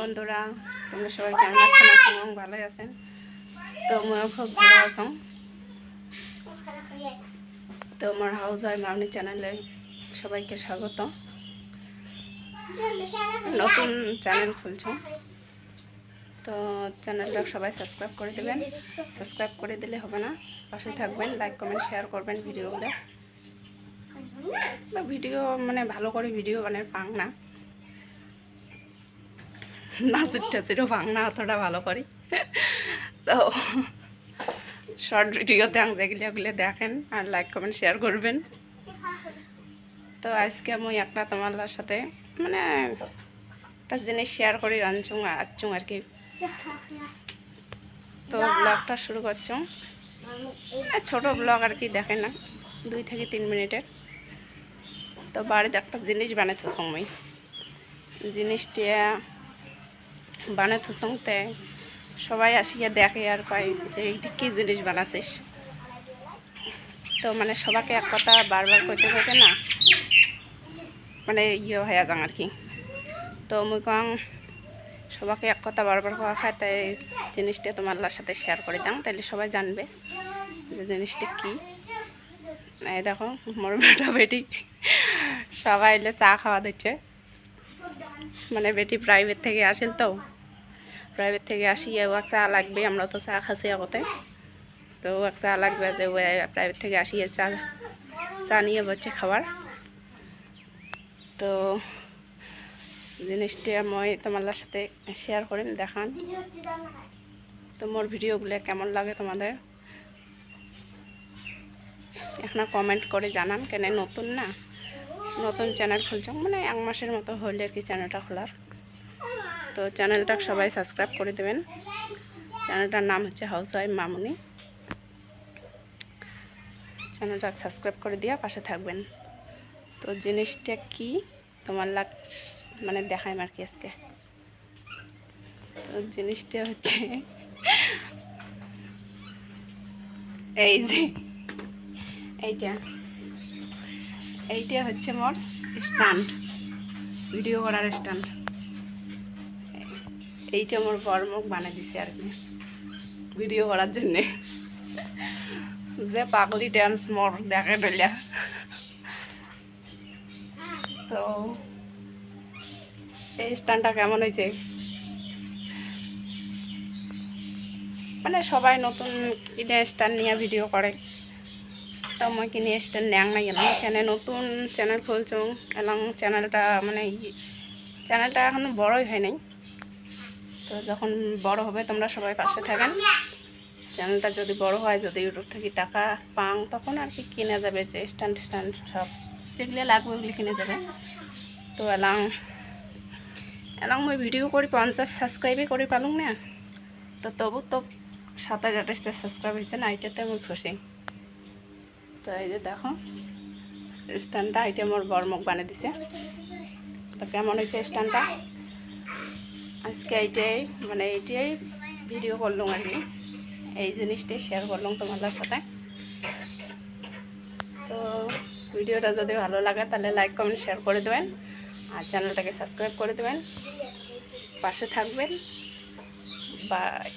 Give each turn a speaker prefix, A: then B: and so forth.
A: বন্ধুরা, তোমরা সবাই কেমন আছেন আছেন এবং ভালোই আছেন। তো ময়ও খুব ভালো আছো। তো আমার হাউস হয় মামনি চ্যানেলে সবাইকে স্বাগত। নতুন চ্যানেল খুলছ। তো চ্যানেলটা সবাই সাবস্ক্রাইব করে দেবেন। সাবস্ক্রাইব করে দিলে হবে না। পাশে থাকবেন, লাইক, কমেন্ট, শেয়ার করবেন ভিডিওগুলো। ভিডিও মানে ভালো করে ভিডিও মানে পাং না। নাচের টাচেরও না অতটা ভালো করি। তো শর্ট ভিডিওতে আমি যেগুলি ওগুলো দেখেন আর লাইক কমেন্ট শেয়ার করবেন। তো আজকে আমি একটা তোমার সাথে মানে একটা জিনিস শেয়ার করি রাঁধছুং আচ্ছুং আর কি। তো ব্লগটা শুরু করছ? ছোট ব্লগ আর কি দেখে না, দুই থেকে তিন মিনিটের। তো বাড়িতে একটা জিনিস বানাইতে সময় জিনিসটা বানাইতে সঙ্গে সবাই আসিয়া দেখে আর কয় যে এইটা কী জিনিস বানাছিস তো মানে সবাইকে এক কথা বারবার কইতে কইতে না মানে ইয়ে হয়ে যাং আর কি। তো মুই কং সবাইকে এক কথা বারবার কোয়া খায়, তাই জিনিসটা তোমার সাথে শেয়ার করে দাম তাহলে সবাই জানবে যে জিনিসটা কী। এই দেখো, মোর বেটা বেটি সবাই এলে চা খাওয়া দিচ্ছে। মানে বেটি প্রাইভেট থেকে আসেন তো। প্রাইভেট থেকে আসি ও এক চা লাগবে, আমরা তো চা খাসি আগতে। তো ও এক চা লাগবে যে ও প্রাইভেট থেকে আসিয়ে চা চা নিয়ে বসছে খাবার। তো জিনিসটা মই তোমার সাথে শেয়ার করিম, দেখান। তো মোর ভিডিওগুলো কেমন লাগে তোমাদের? এখন কমেন্ট করে জানান, কেন নতুন না? নতুন চ্যানেল খুলছ মানে এক মাসের মতো হলে আর কি চ্যানেলটা খোলার। তো চ্যানেলটা সবাই সাবস্ক্রাইব করে দেবেন। চ্যানেলটার নাম হচ্ছে হাউস ওয়াইফ মামুনি। চ্যানেলটা সাবস্ক্রাইব করে দিয়ে পাশে থাকবেন। তো জিনিসটা কি? তোমার লাগ মানে দেখাই আর কি আজকে। তো জিনিসটা হচ্ছে, এই যে, এইটা। এইটা হচ্ছে মোর স্ট্যান্ড। ভিডিও করার স্ট্যান্ড। এইটা মোর বর্মক বানিয়ে দিছে আর কি, ভিডিও করার জন্যে। যে পাগলি ড্যান্স মোর দেখে ডলিয়া তো এই স্ট্যান্ডটা কেমন হয়েছে? মানে সবাই নতুন কিনে স্ট্যান্ড নিয়ে ভিডিও করে। তো মই কিনে স্ট্যান্ড ন্যাং না গেলাম এখানে নতুন চ্যানেল খুলছ এবং চ্যানেলটা মানে চ্যানেলটা এখনও বড়ই হয় নাই। তো যখন বড় হবে তোমরা সবাই পাশে থাকেন। চ্যানেলটা যদি বড় হয়, যদি ইউটিউব থেকে টাকা পাং, তখন আর কি কিনে যাবে, যে স্ট্যান্ড স্ট্যান্ড সব। যেগুলো লাগবে ওগুলি কিনে যাবে। তো এলাম এলাম মই ভিডিও করি, পঞ্চাশ সাবস্ক্রাইবই করে, পালুম না? তো তবু তো সাতাশ আঠাশটা সাবস্ক্রাইব হয়েছে, না, এটাতে আমি খুশি। তো এই যে দেখো, স্ট্যান্ডটা এটা আমার বর্মক বানিয়ে দিছে। তো কেমন হয়েছে স্ট্যান্ডটা? আজকে এইটাই মানে এইটাই ভিডিও করলাম আর কি। এই জিনিসটাই শেয়ার করলাম তোমাদের সাথে। তো ভিডিওটা যদি ভালো লাগে, তাহলে লাইক কমেন্ট শেয়ার করে দেবেন। আর চ্যানেলটাকে সাবস্ক্রাইব করে দেবেন। পাশে থাকবেন। বাই